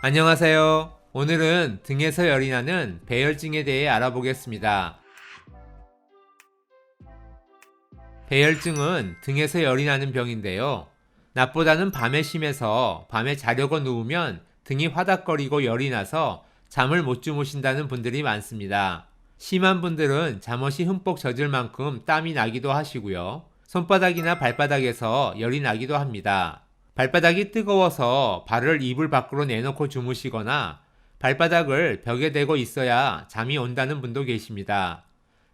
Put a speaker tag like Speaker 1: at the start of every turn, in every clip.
Speaker 1: 안녕하세요. 오늘은 등에서 열이 나는 배열증에 대해 알아보겠습니다. 배열증은 등에서 열이 나는 병인데요. 낮보다는 밤에 심해서 밤에 자려고 누우면 등이 화닥거리고 열이 나서 잠을 못 주무신다는 분들이 많습니다. 심한 분들은 잠옷이 흠뻑 젖을 만큼 땀이 나기도 하시고요. 손바닥이나 발바닥에서 열이 나기도 합니다. 발바닥이 뜨거워서 발을 이불 밖으로 내놓고 주무시거나 발바닥을 벽에 대고 있어야 잠이 온다는 분도 계십니다.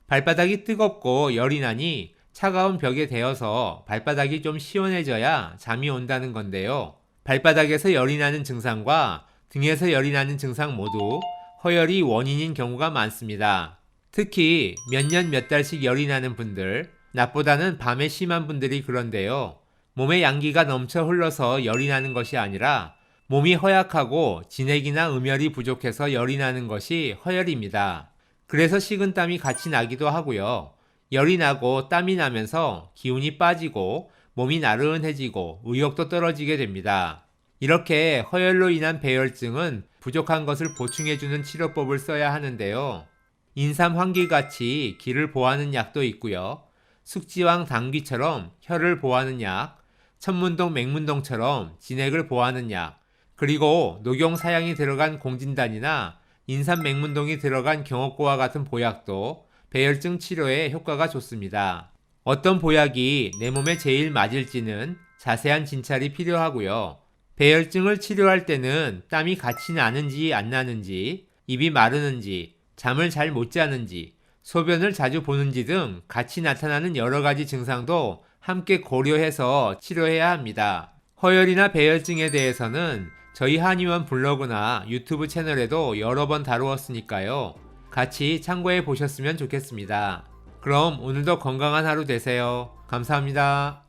Speaker 1: 발바닥이 뜨겁고 열이 나니 차가운 벽에 대어서 발바닥이 좀 시원해져야 잠이 온다는 건데요. 발바닥에서 열이 나는 증상과 등에서 열이 나는 증상 모두 허열이 원인인 경우가 많습니다. 특히 몇 년 몇 달씩 열이 나는 분들, 낮보다는 밤에 심한 분들이 그런데요. 몸에 양기가 넘쳐 흘러서 열이 나는 것이 아니라 몸이 허약하고 진액이나 음혈이 부족해서 열이 나는 것이 허열입니다. 그래서 식은 땀이 같이 나기도 하고요. 열이 나고 땀이 나면서 기운이 빠지고 몸이 나른해지고 의욕도 떨어지게 됩니다. 이렇게 허열로 인한 배열증은 부족한 것을 보충해주는 치료법을 써야 하는데요. 인삼 환기같이 기를 보하는 약도 있고요. 숙지왕 당귀처럼 혀를 보하는 약, 천문동 맹문동처럼 진액을 보하는 약, 그리고 녹용 사양이 들어간 공진단이나 인삼 맹문동이 들어간 경옥고와 같은 보약도 배열증 치료에 효과가 좋습니다. 어떤 보약이 내 몸에 제일 맞을지는 자세한 진찰이 필요하고요. 배열증을 치료할 때는 땀이 같이 나는지 안 나는지, 입이 마르는지, 잠을 잘 못 자는지, 소변을 자주 보는지 등 같이 나타나는 여러 가지 증상도 함께 고려해서 치료해야 합니다. 허열이나 배열증에 대해서는 저희 한의원 블로그나 유튜브 채널에도 여러 번 다루었으니까요. 같이 참고해 보셨으면 좋겠습니다. 그럼 오늘도 건강한 하루 되세요. 감사합니다.